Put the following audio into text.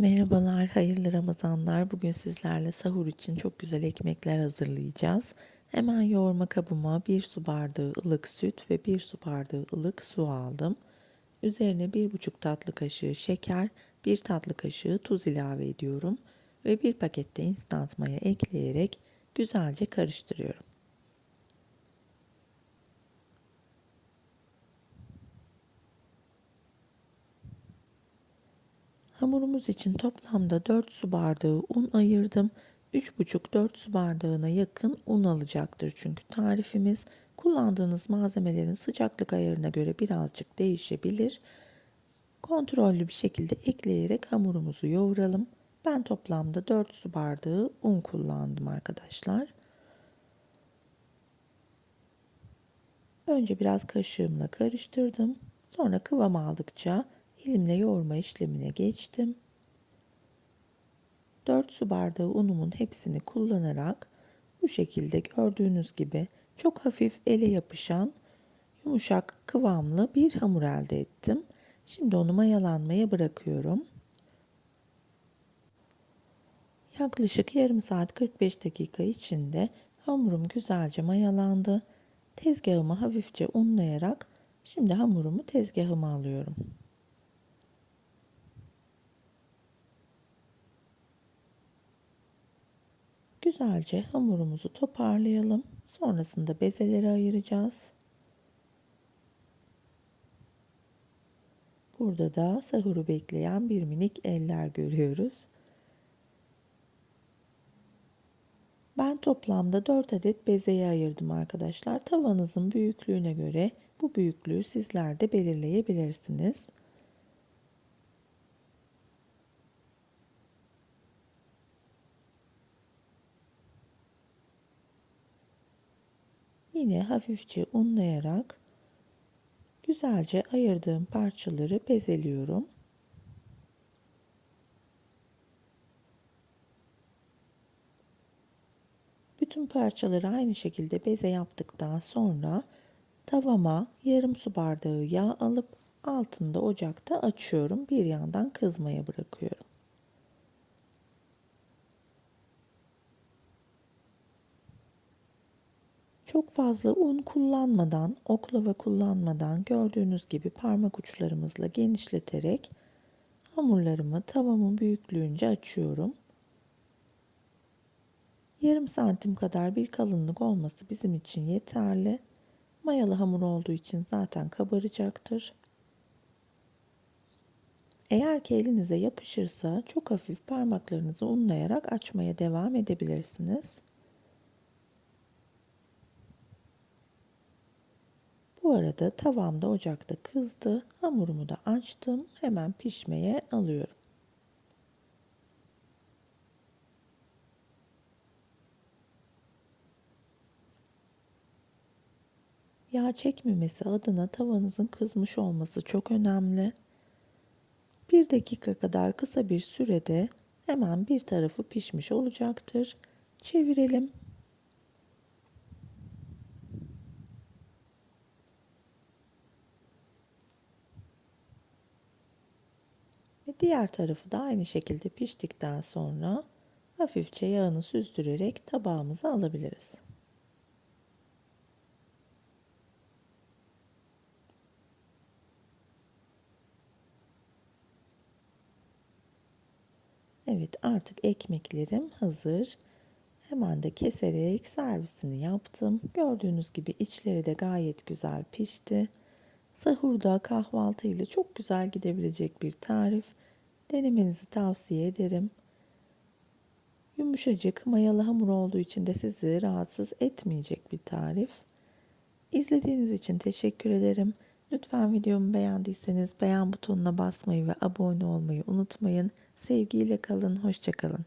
Merhabalar, hayırlı Ramazanlar. Bugün sizlerle sahur için çok güzel ekmekler hazırlayacağız. Hemen yoğurma kabıma 1 su bardağı ılık süt ve 1 su bardağı ılık su aldım. Üzerine 1,5 tatlı kaşığı şeker, 1 tatlı kaşığı tuz ilave ediyorum ve 1 pakette instant maya ekleyerek güzelce karıştırıyorum. Hamurumuz için toplamda 4 su bardağı un ayırdım. 3,5-4 su bardağına yakın un alacaktır çünkü tarifimiz kullandığınız malzemelerin sıcaklık ayarına göre birazcık değişebilir. Kontrollü bir şekilde ekleyerek hamurumuzu yoğuralım. Ben toplamda 4 su bardağı un kullandım arkadaşlar. Önce biraz kaşığımla karıştırdım. Sonra kıvam aldıkça elimle yoğurma işlemine geçtim. 4 su bardağı unumun hepsini kullanarak bu şekilde gördüğünüz gibi çok hafif ele yapışan yumuşak kıvamlı bir hamur elde ettim. Şimdi onu mayalanmaya bırakıyorum. Yaklaşık yarım saat 45 dakika içinde hamurum güzelce mayalandı. Tezgahımı hafifçe unlayarak şimdi hamurumu tezgahıma alıyorum. Güzelce hamurumuzu toparlayalım. Sonrasında bezeleri ayıracağız. Burada da sahuru bekleyen bir minik eller görüyoruz. Ben toplamda 4 adet bezeye ayırdım arkadaşlar. Tavanızın büyüklüğüne göre bu büyüklüğü sizler de belirleyebilirsiniz. Yine hafifçe unlayarak güzelce ayırdığım parçaları bezeliyorum. Bütün parçaları aynı şekilde beze yaptıktan sonra tavama yarım su bardağı yağ alıp altında ocakta açıyorum. Bir yandan kızmaya bırakıyorum. Çok fazla un kullanmadan, oklava kullanmadan gördüğünüz gibi parmak uçlarımızla genişleterek hamurlarımı tavamın büyüklüğünce açıyorum. Yarım santim kadar bir kalınlık olması bizim için yeterli. Mayalı hamur olduğu için zaten kabaracaktır. Eğer ki elinize yapışırsa çok hafif parmaklarınızı unlayarak açmaya devam edebilirsiniz. Bu arada tavam da ocakta kızdı. Hamurumu da açtım. Hemen pişmeye alıyorum. Yağ çekmemesi adına tavanızın kızmış olması çok önemli. Bir dakika kadar kısa bir sürede hemen bir tarafı pişmiş olacaktır. Çevirelim. Ve diğer tarafı da aynı şekilde piştikten sonra hafifçe yağını süzdürerek tabağımıza alabiliriz. Evet artık ekmeklerim hazır. Hemen de keserek servisini yaptım. Gördüğünüz gibi içleri de gayet güzel pişti. Sahurda kahvaltı ile çok güzel gidebilecek bir tarif. Denemenizi tavsiye ederim. Yumuşacık mayalı hamur olduğu için de sizi rahatsız etmeyecek bir tarif. İzlediğiniz için teşekkür ederim. Lütfen videomu beğendiyseniz beğen butonuna basmayı ve abone olmayı unutmayın. Sevgiyle kalın, hoşçakalın.